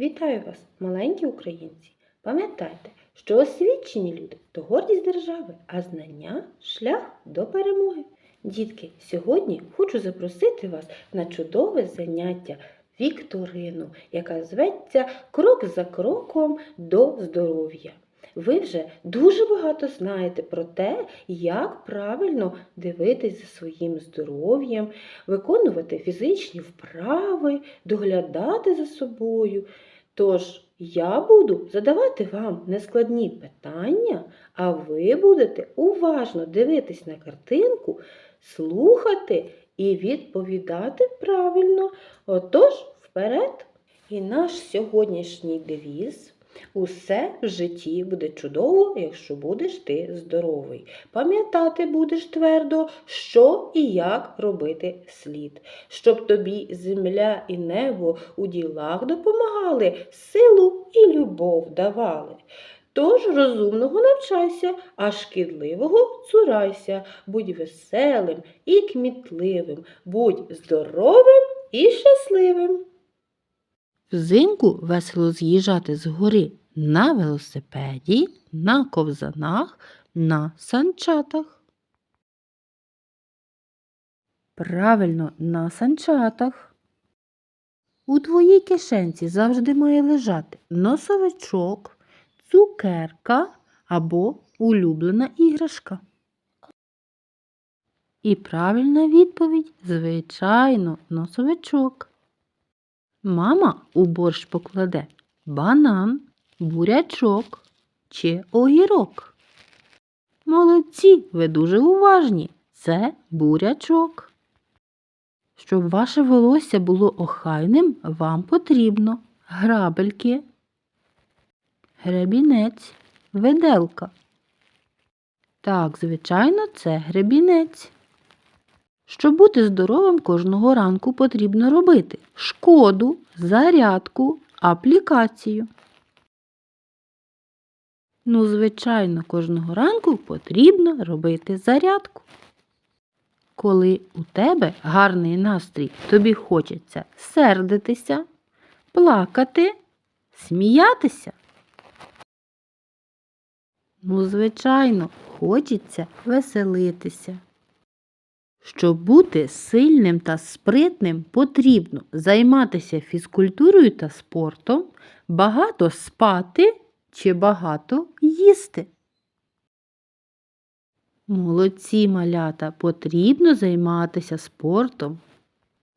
Вітаю вас, маленькі українці! Пам'ятайте, що освічені люди то гордість держави, а знання шлях до перемоги. Дітки, сьогодні хочу запросити вас на чудове заняття Вікторину, яка зветься Крок за кроком до здоров'я. Ви вже дуже багато знаєте про те, як правильно дивитись за своїм здоров'ям, виконувати фізичні вправи, доглядати за собою. Тож я буду задавати вам нескладні питання, а ви будете уважно дивитись на картинку, слухати і відповідати правильно. Отож, вперед! І наш сьогоднішній девіз Усе в житті буде чудово, якщо будеш ти здоровий. Пам'ятати будеш твердо, що і як робити слід, щоб тобі земля і небо у ділах допомагали, силу і любов давали. Тож розумного навчайся, а шкідливого цурайся, будь веселим і кмітливим, будь здоровим і щасливим. Взимку весело з'їжджати з гори на велосипеді, на ковзанах, на санчатах. Правильно, на санчатах. У твоїй кишенці завжди має лежати носовичок, цукерка або улюблена іграшка. І правильна відповідь звичайно, носовичок. Мама у борщ покладе банан, бурячок чи огірок. Молодці, ви дуже уважні. Це бурячок. Щоб ваше волосся було охайним, вам потрібно грабельки, гребінець, виделка. Так, звичайно, це гребінець. Щоб бути здоровим, кожного ранку потрібно робити шкоду, зарядку, аплікацію. Ну, звичайно, кожного ранку потрібно робити зарядку. Коли у тебе гарний настрій, тобі хочеться сердитися, плакати, сміятися. Ну, звичайно, хочеться веселитися. Щоб бути сильним та спритним, потрібно займатися фізкультурою та спортом, багато спати чи багато їсти. Молодці малята, потрібно займатися спортом.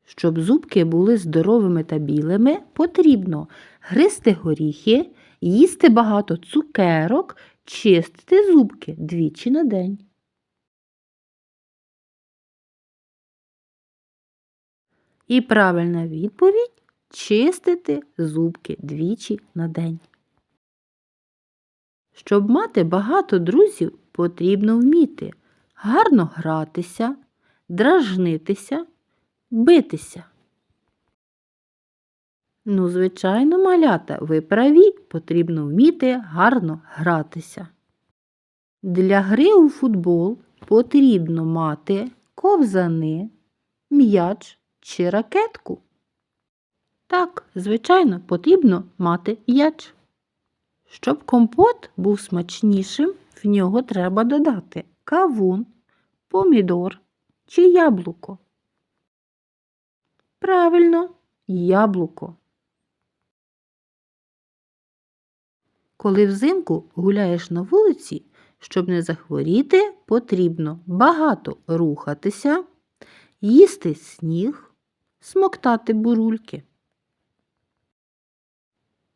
Щоб зубки були здоровими та білими, потрібно гризти горіхи, їсти багато цукерок, чистити зубки двічі на день. І правильна відповідь чистити зубки двічі на день. Щоб мати багато друзів, потрібно вміти гарно гратися, дражнитися, битися. Ну, звичайно, малята, ви праві, потрібно вміти гарно гратися. Для гри у футбол потрібно мати ковзани, м'яч чи ракетку. Так, звичайно, потрібно мати яч. Щоб компот був смачнішим, в нього треба додати кавун, помідор чи яблуко. Правильно, яблуко. Коли взимку гуляєш на вулиці, щоб не захворіти, потрібно багато рухатися, їсти сніг, смоктати бурульки.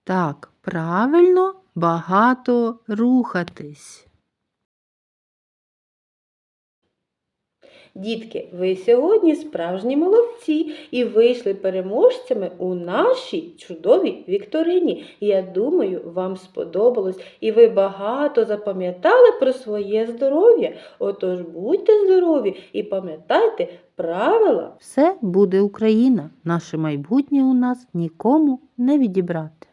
Так, правильно, багато рухатись. Дітки, ви сьогодні справжні молодці і вийшли переможцями у нашій чудовій вікторині. Я думаю, вам сподобалось і ви багато запам'ятали про своє здоров'я. Отож будьте здорові і пам'ятайте правила. Все буде Україна. Наше майбутнє у нас нікому не відібрати.